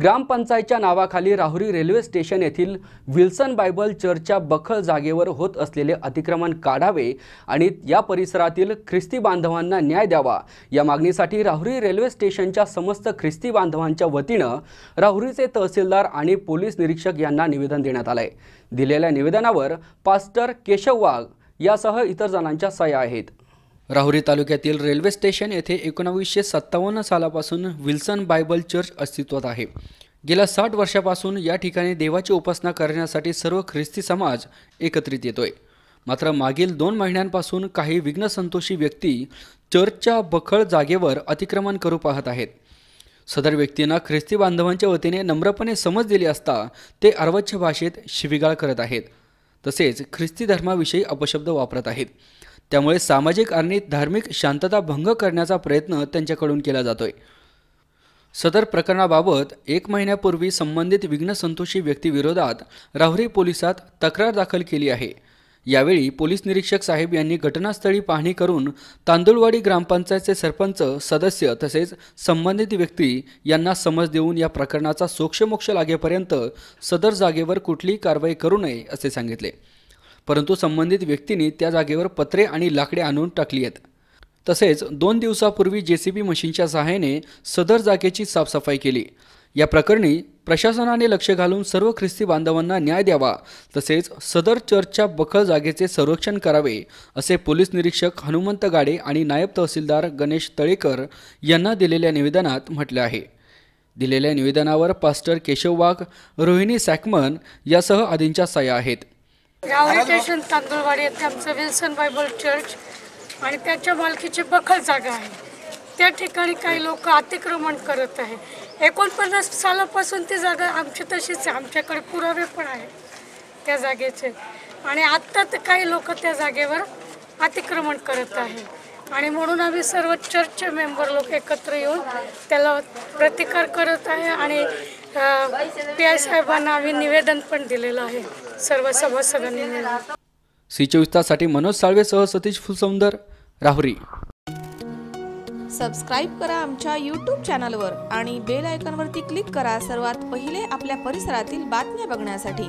ग्रामपंचायतच्या नावाखाली Rahuri railway station येथील Wilson Bible चर्चच्या बखल जागेवर होत असलेले अतिक्रमण काढावे आणि या परिसरातील ख्रिस्ती बांधवांना न्याय द्यावा. या मागणीसाठी राहुरी रेल्वे स्टेशनच्या समस्त ख्रिस्ती बांधवांच्या वतीनं राहुरीचे तहसीलदार आणि पोलीस निरीक्षक यांना निवेदन देण्यात आलंय. दिलेल्या निवेदनावर पास्टर केशव वाघ यासह इतर जणांच्या सह्या आहेत. राहुरी तालुक्यातील रेल्वे स्टेशन येथे एकोणावीसशे सत्तावन्न सालापासून विल्सन बायबल चर्च अस्तित्वात आहे. गेल्या साठ वर्षापासून या ठिकाणी देवाची उपासना करण्यासाठी सर्व ख्रिस्ती समाज एकत्रित येतोय. मात्र मागील दोन महिन्यांपासून काही विघ्नसंतोषी व्यक्ती चर्चच्या बखळ जागेवर अतिक्रमण करू पाहत आहेत. सदर व्यक्तींना ख्रिस्ती बांधवांच्या वतीने नम्रपणे समज दिली असता ते अर्वच्छ भाषेत शिविगाळ करत आहेत. तसेच ख्रिस्ती धर्माविषयी अपशब्द वापरत आहेत. त्यामुळे सामाजिक आणि धार्मिक शांतता भंग करण्याचा प्रयत्न त्यांच्याकडून केला जातोय. सदर प्रकरणाबाबत एक महिन्यापूर्वी संबंधित विघ्नसंतोषी व्यक्तीविरोधात राहुरी पोलिसात तक्रार दाखल केली आहे. यावेळी पोलीस निरीक्षक साहेब यांनी घटनास्थळी पाहणी करून तांदुळवाडी ग्रामपंचायतचे सरपंच सदस्य तसेच संबंधित व्यक्ती यांना समज देऊन या प्रकरणाचा सोक्षमोक्ष लागेपर्यंत सदर जागेवर कुठलीही कारवाई करू नये असे सांगितले. परंतु संबंधित व्यक्तींनी त्या जागेवर पत्रे आणि लाकडे आणून टाकली आहेत. तसेच दोन दिवसापूर्वी जे सी बी मशीनच्या सहाय्याने सदर जागेची साफसफाई केली. या प्रकरणी प्रशासनाने लक्ष घालून सर्व ख्रिस्ती बांधवांना न्याय द्यावा तसेच सदर चर्चच्या बखल जागेचे संरक्षण करावे असे पोलीस निरीक्षक हनुमंत गाडे आणि नायब तहसीलदार गणेश तळेकर यांना दिलेल्या निवेदनात म्हटले आहे. दिलेल्या निवेदनावर पास्टर केशव वाघ रोहिणी सॅकमन यासह आदींच्या सह्या आहेत. गावरी स्टेशन तांदूळवाडी येथे आमचं विल्सन बायबल चर्च आणि त्याच्या मालकीची बखल जागा आहे. त्या ठिकाणी काही लोक अतिक्रमण करत आहे. एकोणपन्नास सालापासून ती जागा आमची तशीच आहे. आमच्याकडे पुरावे पण आहे त्या जागेचे. आणि आत्ता तर काही लोक त्या जागेवर अतिक्रमण करत आहे. आणि म्हणून आम्ही सर्व चर्चचे मेंबर लोक एकत्र येऊन त्याला प्रतिकार करत आहे आणि पी आय साहेबांना आम्ही निवेदन पण दिलेलं आहे. सर्व सभासदांनी मिळून. सी चोवीस ताससाठी मनोज साळवेसह सतीश फुलसौंदर राहुरी. सबस्क्राईब करा आमच्या यूट्यूब चॅनलवर आणि बेल आयकॉनवरती क्लिक करा सर्वात पहिले आपल्या परिसरातील बातम्या बघण्यासाठी.